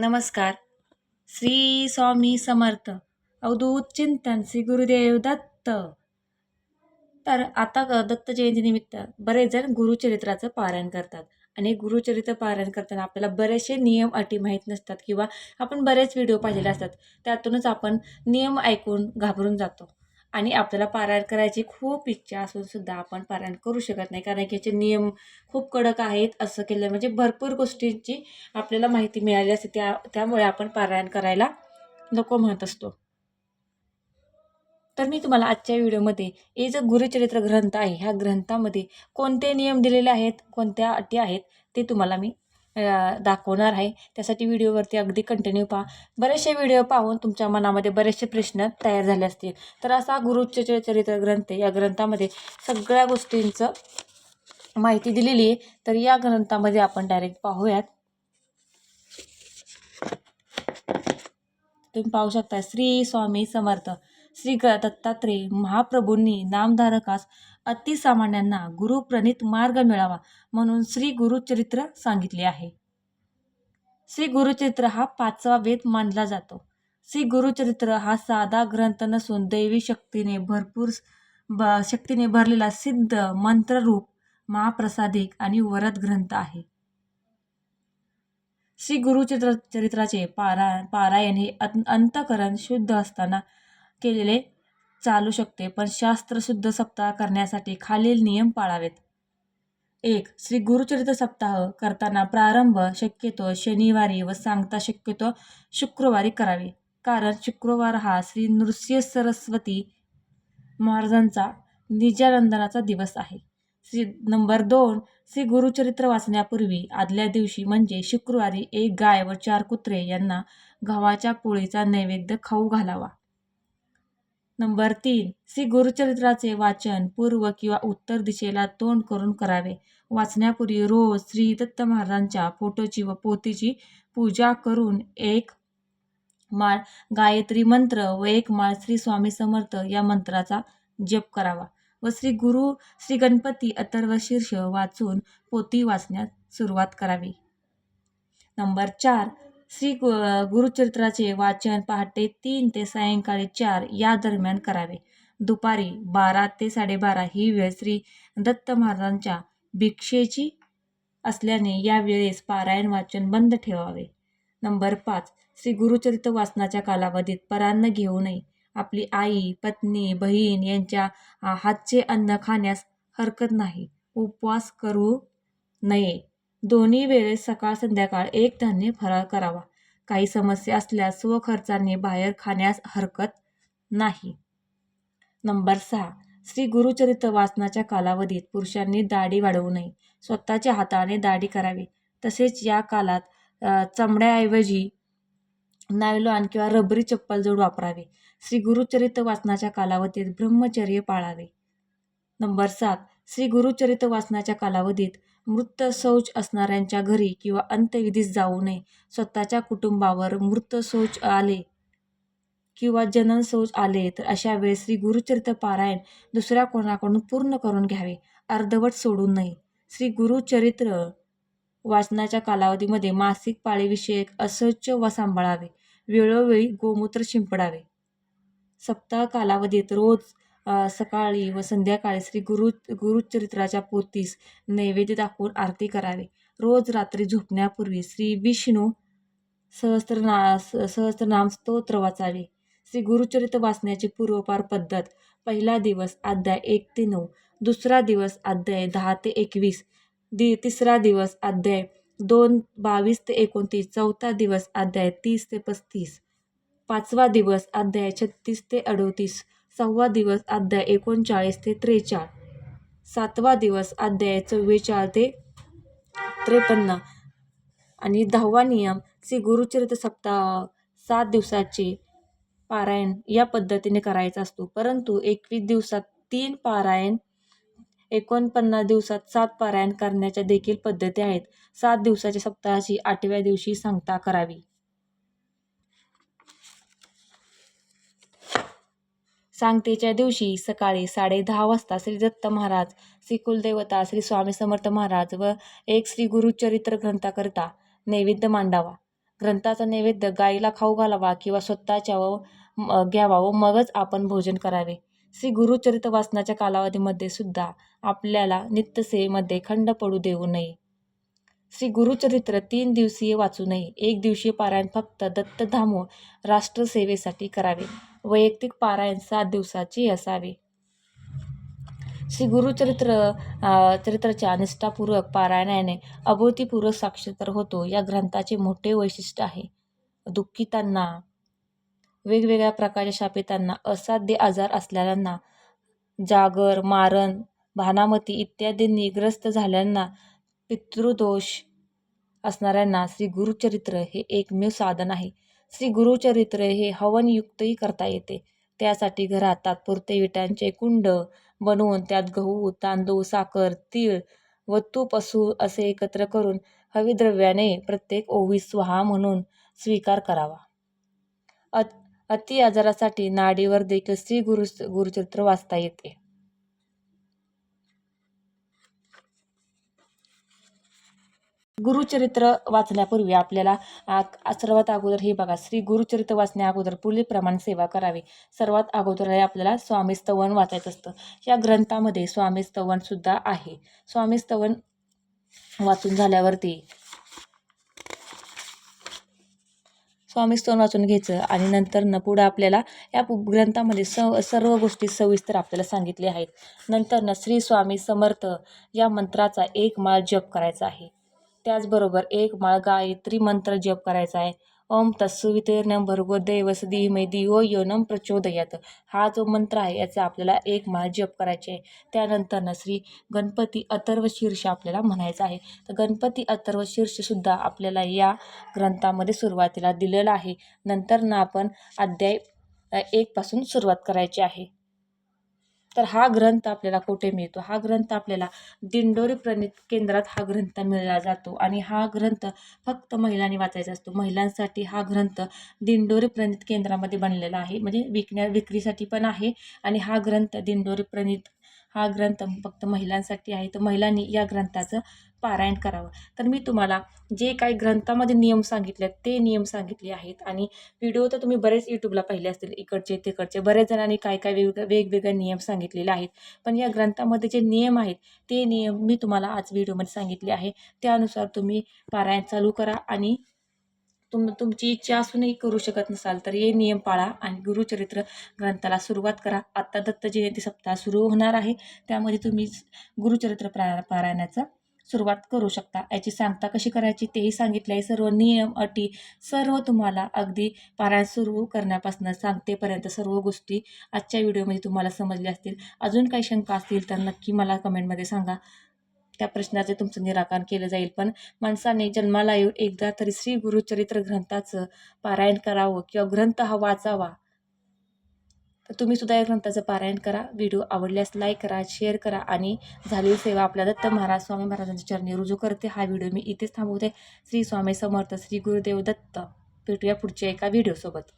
नमस्कार. श्री स्वामी समर्थ. अवधूत चिंतन श्री गुरुदेव दत्त. तर आता ग- दत्त जयंतीनिमित्त बरेच जण गुरुचरित्राचं पारायण करतात. आणि गुरुचरित्र पारायण करताना आपल्याला बरेचसे नियम अटी माहीत नसतात किंवा आपण बरेच व्हिडिओ पाहिलेले असतात. त्यातूनच आपण नियम ऐकून घाबरून जातो. आणि आपल्याला पारायण करायची खूप इच्छा असून सुद्धा आपण पारायण करू शकत नाही. कारण की याचे नियम खूप कडक आहेत. असं केलं म्हणजे भरपूर गोष्टींची आपल्याला माहिती मिळाली असते. त्या त्यामुळे आपण पारायण करायला नको म्हणत असतो. तर मी तुम्हाला आजच्या व्हिडिओमध्ये हे जो गुरुचरित्र ग्रंथ आहे ह्या ग्रंथामध्ये कोणते नियम दिलेले आहेत कोणत्या अटी आहेत ते तुम्हाला मी दाखवणार आहे. त्यासाठी व्हिडिओवरती अगदी कंटिन्यू पहा. बरेचसे व्हिडिओ पाहून तुमच्या मनामध्ये बरेचसे प्रश्न तयार झाले असतील. तर असा गुरुचरित्र चरित्र ग्रंथ या ग्रंथामध्ये सगळ्या गोष्टींचं माहिती दिलेली आहे. तर या ग्रंथामध्ये आपण डायरेक्ट पाहूयात. तुम्ही पाहू शकता श्री स्वामी समर्थ श्री दत्तात्रेय महाप्रभूंनी नामधारकास अतिसामान्यांना गुरुप्रणित मार्ग मिळावा म्हणून श्री गुरुचरित्र सांगितले आहे. श्री गुरुचरित्र हा पाचवा वेद मानला जातो. श्री गुरुचरित्र हा साधा ग्रंथ नसून दैवी शक्तीने भरपूर ब शक्तीने भरलेला सिद्ध मंत्ररूप महाप्रसादिक आणि वरद ग्रंथ आहे. श्री गुरुचित्र चरित्राचे पारा पारायण हे अंतकरण शुद्ध असताना केलेले चालू शकते पण शास्त्रशुद्ध सप्ताह करण्यासाठी खालील नियम पाळावेत. एक श्री गुरुचरित्र सप्ताह करताना प्रारंभ शक्यतो शनिवारी व सांगता शक्यतो शुक्रवारी करावी. कारण शुक्रवार हा श्री नृसिंह सरस्वती महाराजांचा निजानंदनाचा दिवस आहे. श्री नंबर दोन श्री गुरुचरित्र वाचण्यापूर्वी आदल्या दिवशी म्हणजे शुक्रवारी एक गाय व चार कुत्रे यांना गव्हाच्या पोळीचा नैवेद्य खाऊ घालावा. नंबर तीन श्री गुरुचरित्राचे वाचन पूर्व किंवा उत्तर दिशेला तोंड करून करावे. वाचण्यापूर्वी रोज श्री दत्त महाराजांच्या फोटोची व पोतीची पूजा करून एक माळ गायत्री मंत्र व एक माळ श्री स्वामी समर्थ या मंत्राचा जप करावा व श्री गुरु श्री गणपती अथर्व शीर्ष वाचून पोती वाचण्यास सुरुवात करावी. नंबर चार श्री गु गुरुचरित्राचे वाचन पहाटे तीन ते सायंकाळी चार या दरम्यान करावे. दुपारी बारा ते साडेबारा ही वेळ श्री दत्त महाराजांच्या भिक्षेची असल्याने या वेळेस पारायण वाचन बंद ठेवावे. नंबर पाच. श्री गुरुचरित्र वाचनाच्या कालावधीत परान्न घेऊ नये. आपली आई पत्नी बहीण यांच्या हातचे अन्न खाण्यास हरकत नाही. उपवास करू नये. दोन्ही वेळेस सकाळ संध्याकाळ एक धान्य फराळ करावा. काही समस्या असल्यास स्वखर्चाने बाहेर खाण्यास हरकत नाही. नंबर सहा. श्री गुरुचरित्र वाचनाच्या कालावधीत पुरुषांनी दाढी वाढवू नये. स्वतःच्या हाताने दाढी करावी. तसेच या कालात चमड्याऐवजी नायलॉन किंवा रबरी चप्पल जोड वापरावे. श्री गुरुचरित्र वाचनाच्या कालावधीत ब्रह्मचर्य पाळावे. नंबर सात. श्री गुरुचरित्र वाचनाच्या कालावधीत मृत शौच असणाऱ्यांच्या घरी किंवा अंत्यविधीस जाऊ नये. स्वतःच्या कुटुंबावर मृत शौच आले किंवा जनन शौच आले तर अशा वेळेस श्री गुरुचरित्र पारायण दुसऱ्या कोणाकडून पूर्ण करून घ्यावे? अर्धवट सोडू नये. श्री गुरुचरित्र वाचनाच्या कालावधीमध्ये मासिक पाळीविषयक असहच व सांभाळावे. वेळोवेळी गोमूत्र शिंपडावे. सप्ताह कालावधीत रोज सकाळी व संध्याकाळी श्री गुरु गुरुचरित्राच्या पोतीस नैवेद्य दाखवून आरती करावी. रोज रात्री झोपण्यापूर्वी श्री विष्णू सहस्त्रना स- सहस्त्रनाम स्तोत्र वाचावे. श्री गुरुचरित्र वाचण्याची पूर्वपार पद्धत पहिला दिवस अध्याय एक ते नऊ दुसरा दिवस अध्याय दहा ते एकवीस दि तिसरा दिवस अध्याय दोन बावीस ते एकोणतीस चौथा दिवस अध्याय तीस ते पस्तीस पाचवा दिवस अध्याय छत्तीस ते अडोतीस सहावा दिवस अध्याय एकोणचाळीस ते त्रेचाळ. सातवा दिवस अध्याय चव्वेचाळ ते त्रेपन्न. आणि दहावा नियम श्री गुरुचरित्र सप्ताह सात दिवसाचे पारायण या पद्धतीने करायचा असतो. परंतु एकवीस दिवसात तीन पारायण एकोणपन्नास दिवसात सात पारायण करण्याच्या देखील पद्धती आहेत. सात दिवसाच्या सप्ताहाची आठव्या दिवशी सांगता करावी. सांगतेच्या दिवशी सकाळी साडे दहा वाजता श्री दत्त महाराज श्री कुलदेवता श्री स्वामी समर्थ महाराज व एक श्री गुरुचरित्र ग्रंथाकरिता नैवेद्य मांडावा. ग्रंथाचा नैवेद्य गाईला खाऊ घालावा किंवा स्वतःच्या व घ्यावा व मगच आपण भोजन करावे. श्री गुरुचरित वाचनाच्या कालावधीमध्ये सुद्धा आपल्याला नित्यसेवेमध्ये खंड पडू देऊ नये. श्री गुरुचरित्र तीन दिवसीय वाचू नये. एक दिवसीय पारायण फक्त दत्तधाम व राष्ट्रसेवेसाठी करावे. वैयक्तिक पारायण सात दिवसाची असावी. श्री गुरुचरित्र चरित्राच्या निष्ठापूर्वक पारायणाने अभूतीपूर्व साक्षात्कार होतो या ग्रंथाचे मोठे वैशिष्ट्य आहे. दुःखितांना वेगवेगळ्या प्रकारच्या शापितांना असाध्य आजार असलेल्यांना जागर मारण भानामती इत्यादींनी ग्रस्त झाल्यांना पितृदोष असणाऱ्यांना श्री गुरुचरित्र हे एकमेव साधन आहे. श्री गुरुचरित्र हे हवनयुक्तही करता येते. त्यासाठी घरात तात्पुरते विटांचे कुंड बनवून त्यात गहू तांदूळ साखर तीळ व तूप असू असे एकत्र करून हविद्रव्याने प्रत्येक ओवीस स्वहा म्हणून स्वीकार करावा. अत अति आजारासाठी नाडीवर देखील श्री गुरु गुरुचरित्र वाचता येते. गुरुचरित्र वाचण्यापूर्वी आपल्याला सर्वात अगोदर हे बघा श्री गुरुचरित्र वाचण्या अगोदर पुढीलप्रमाणे सेवा करावी. सर्वात अगोदर हे आपल्याला स्वामी स्तवन वाचायचं असतं. या ग्रंथामध्ये स्वामी स्तवन सुद्धा आहे. स्वामी स्तवन वाचून झाल्यावरती स्वामी स्तवन वाचून घ्यायचं आणि नंतर न पुढं आपल्याला या पु- ग्रंथामध्ये स सर्व गोष्टी सविस्तर आपल्याला सांगितल्या आहेत. नंतर न श्री स्वामी समर्थ या मंत्राचा एक माळ जप करायचा आहे. त्याचबरोबर एक माळ गायत्री मंत्र जप करायचा आहे. ओम तत्सुवितेर्नम भर्गो देवस धीमे दियो योनम प्रचोदयात. हा जो मंत्र आहे याचा आपल्याला एक माळ जप करायचे आहे. त्यानंतर न श्री गणपती अथर्व शीर्ष आपल्याला म्हणायचं आहे. तर गणपती अथर्व शीर्षसुद्धा आपल्याला या ग्रंथामध्ये सुरुवातीला दिलेलं आहे. नंतर ना आपण अध्याय एकपासून सुरुवात करायची आहे. तर हा ग्रंथ आपल्याला कुठे मिळतो? हा ग्रंथ आपल्याला दिंडोरी प्रणित केंद्रात हा ग्रंथ मिळला जातो आणि हा ग्रंथ फक्त महिलांनी वाचायचा असतो. महिलांसाठी हा ग्रंथ दिंडोरी प्रणित केंद्रामध्ये बनलेला आहे. म्हणजे विकण्या विक्रीसाठी पण आहे आणि हा ग्रंथ दिंडोरी प्रणित हा ग्रंथ फक्त महिलांसाठी आहे. तर महिलांनी या ग्रंथाचं पारायण करावं. तर मी तुम्हाला जे काही ग्रंथामध्ये नियम सांगितले आहेत ते नियम सांगितले आहेत. आणि व्हिडिओ तर तुम्ही बरेच यूट्यूबला पाहिले असतील इकडचे तिकडचे. बरेच जणांनी काय काय वेग वेगवेगळे नियम सांगितलेले आहेत. पण या ग्रंथामध्ये जे नियम आहेत ते नियम मी तुम्हाला आज व्हिडिओमध्ये सांगितले आहे. त्यानुसार तुम्ही पारायण चालू करा आणि तुम तुमची इच्छा असूनही करू शकत नसाल तर हे नियम पाळा आणि गुरुचरित्र ग्रंथाला सुरुवात करा. आत्ता दत्त जयंती सप्ताह सुरू होणार आहे. त्यामध्ये तुम्ही गुरुचरित्र प्रा पारायणाचा सुरुवात करू शकता. याची सांगता कशी करायची तेही सांगितले आहे. सर्व नियम अटी सर्व तुम्हाला अगदी पारायण सुरू करण्यापासून सांगतेपर्यंत सर्व गोष्टी आजच्या व्हिडिओमध्ये तुम्हाला समजल्या असतील. अजून काही शंका असतील तर नक्की मला कमेंटमध्ये सांगा. त्या प्रश्नाचे तुमचं निराकरण केलं जाईल. पण माणसाने जन्माला येऊन एकदा तरी श्री गुरुचरित्र ग्रंथाचं पारायण करावं किंवा ग्रंथ हा वाचावा तर तुम्ही सुद्धा या ग्रंथाचं पारायण करा. व्हिडिओ आवडल्यास लाईक करा शेअर करा आणि झालेली सेवा आपल्या दत्त महाराज स्वामी महाराजांच्या चरणी रुजू करते. हा व्हिडिओ मी इथेच थांबवते. श्री स्वामी समर्थ श्री गुरुदेव दत्त. भेटूया पुढच्या एका व्हिडिओसोबत.